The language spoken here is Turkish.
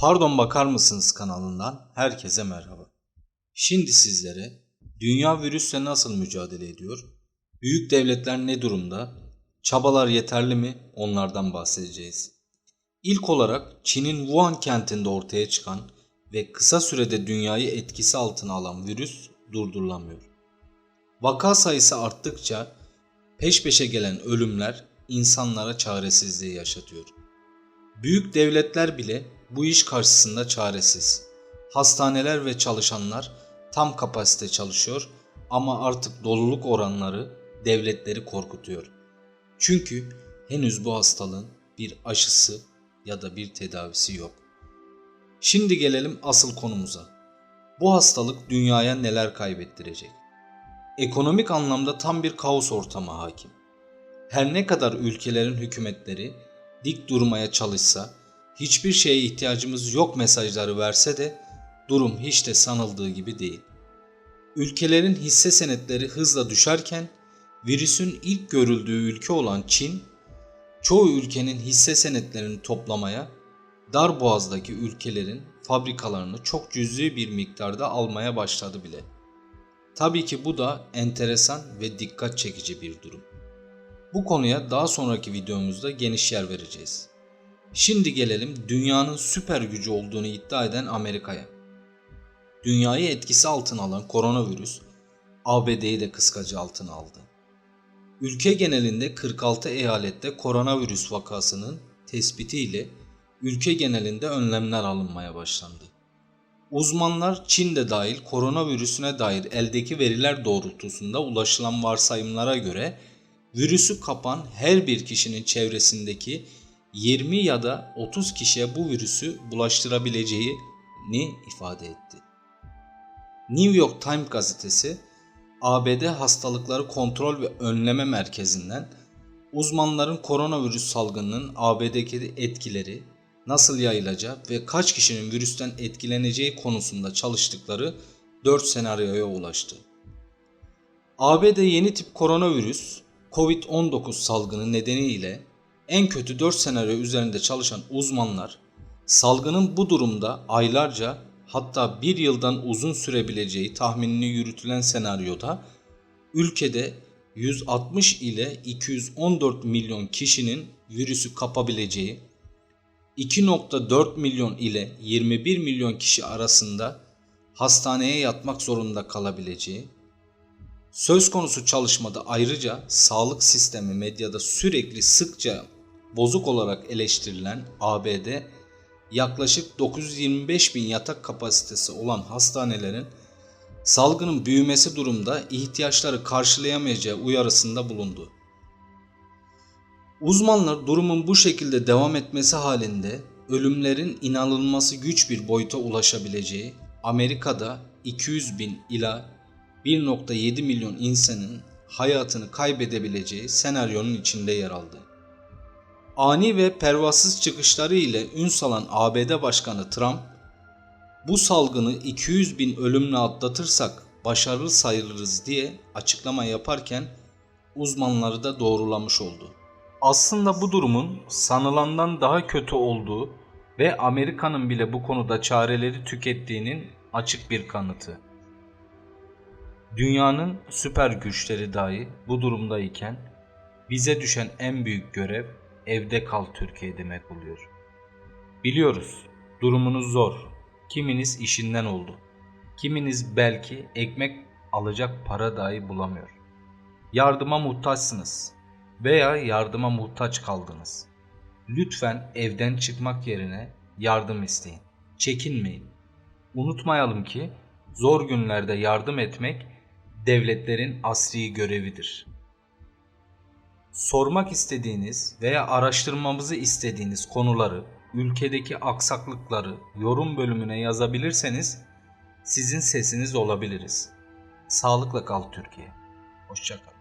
Pardon bakar mısınız kanalından herkese merhaba. Şimdi sizlere dünya virüsle nasıl mücadele ediyor? Büyük devletler ne durumda? Çabalar yeterli mi? Onlardan bahsedeceğiz. İlk olarak Çin'in Wuhan kentinde ortaya çıkan ve kısa sürede dünyayı etkisi altına alan virüs durdurulamıyor. Vaka sayısı arttıkça peş peşe gelen ölümler insanlara çaresizliği yaşatıyor. Büyük devletler bile bu iş karşısında çaresiz. Hastaneler ve çalışanlar tam kapasite çalışıyor ama artık doluluk oranları devletleri korkutuyor. Çünkü henüz bu hastalığın bir aşısı ya da bir tedavisi yok. Şimdi gelelim asıl konumuza. Bu hastalık dünyaya neler kaybettirecek? Ekonomik anlamda tam bir kaos ortamı hakim. Her ne kadar ülkelerin hükümetleri dik durmaya çalışsa, hiçbir şeye ihtiyacımız yok mesajları verse de durum hiç de sanıldığı gibi değil. Ülkelerin hisse senetleri hızla düşerken virüsün ilk görüldüğü ülke olan Çin, çoğu ülkenin hisse senetlerini toplamaya, dar boğazdaki ülkelerin fabrikalarını çok cüzi bir miktarda almaya başladı bile. Tabii ki bu da enteresan ve dikkat çekici bir durum. Bu konuya daha sonraki videomuzda geniş yer vereceğiz. Şimdi gelelim dünyanın süper gücü olduğunu iddia eden Amerika'ya. Dünyayı etkisi altına alan koronavirüs ABD'yi de kıskacı altına aldı. Ülke genelinde 46 eyalette koronavirüs vakasının tespitiyle ülke genelinde önlemler alınmaya başlandı. Uzmanlar Çin'de dahil koronavirüsüne dair eldeki veriler doğrultusunda ulaşılan varsayımlara göre virüsü kapan her bir kişinin çevresindeki 20 ya da 30 kişiye bu virüsü bulaştırabileceğini ifade etti. New York Times gazetesi ABD Hastalıkları Kontrol ve Önleme Merkezi'nden uzmanların koronavirüs salgınının ABD'deki etkileri, nasıl yayılacağı ve kaç kişinin virüsten etkileneceği konusunda çalıştıkları 4 senaryoya ulaştı. ABD yeni tip koronavirüs COVID-19 salgını nedeniyle en kötü 4 senaryo üzerinde çalışan uzmanlar salgının bu durumda aylarca hatta bir yıldan uzun sürebileceği tahminini yürütülen senaryoda ülkede 160 ile 214 milyon kişinin virüsü kapabileceği, 2.4 milyon ile 21 milyon kişi arasında hastaneye yatmak zorunda kalabileceği, Söz konusu çalışmada ayrıca sağlık sistemi medyada sürekli sıkça bozuk olarak eleştirilen ABD yaklaşık 925 bin yatak kapasitesi olan hastanelerin salgının büyümesi durumda ihtiyaçları karşılayamayacağı uyarısında bulundu. Uzmanlar durumun bu şekilde devam etmesi halinde ölümlerin inanılması güç bir boyuta ulaşabileceği Amerika'da 200 bin ila 1.7 milyon insanın hayatını kaybedebileceği senaryonun içinde yer aldı. Ani ve pervasız çıkışları ile ün salan ABD Başkanı Trump, bu salgını 200 bin ölümle atlatırsak başarılı sayılırız diye açıklama yaparken uzmanları da doğrulamış oldu. Aslında bu durumun sanılandan daha kötü olduğu ve Amerika'nın bile bu konuda çareleri tükettiğinin açık bir kanıtı. Dünyanın süper güçleri dahi bu durumdayken bize düşen en büyük görev evde kal Türkiye demek oluyor. Biliyoruz durumunuz zor. Kiminiz işinden oldu. Kiminiz belki ekmek alacak para dahi bulamıyor. Yardıma muhtaçsınız veya yardıma muhtaç kaldınız. Lütfen evden çıkmak yerine yardım isteyin. Çekinmeyin. Unutmayalım ki zor günlerde yardım etmek devletlerin asri görevidir. Sormak istediğiniz veya araştırmamızı istediğiniz konuları, ülkedeki aksaklıkları yorum bölümüne yazabilirseniz sizin sesiniz olabiliriz. Sağlıkla kal Türkiye. Hoşçakal.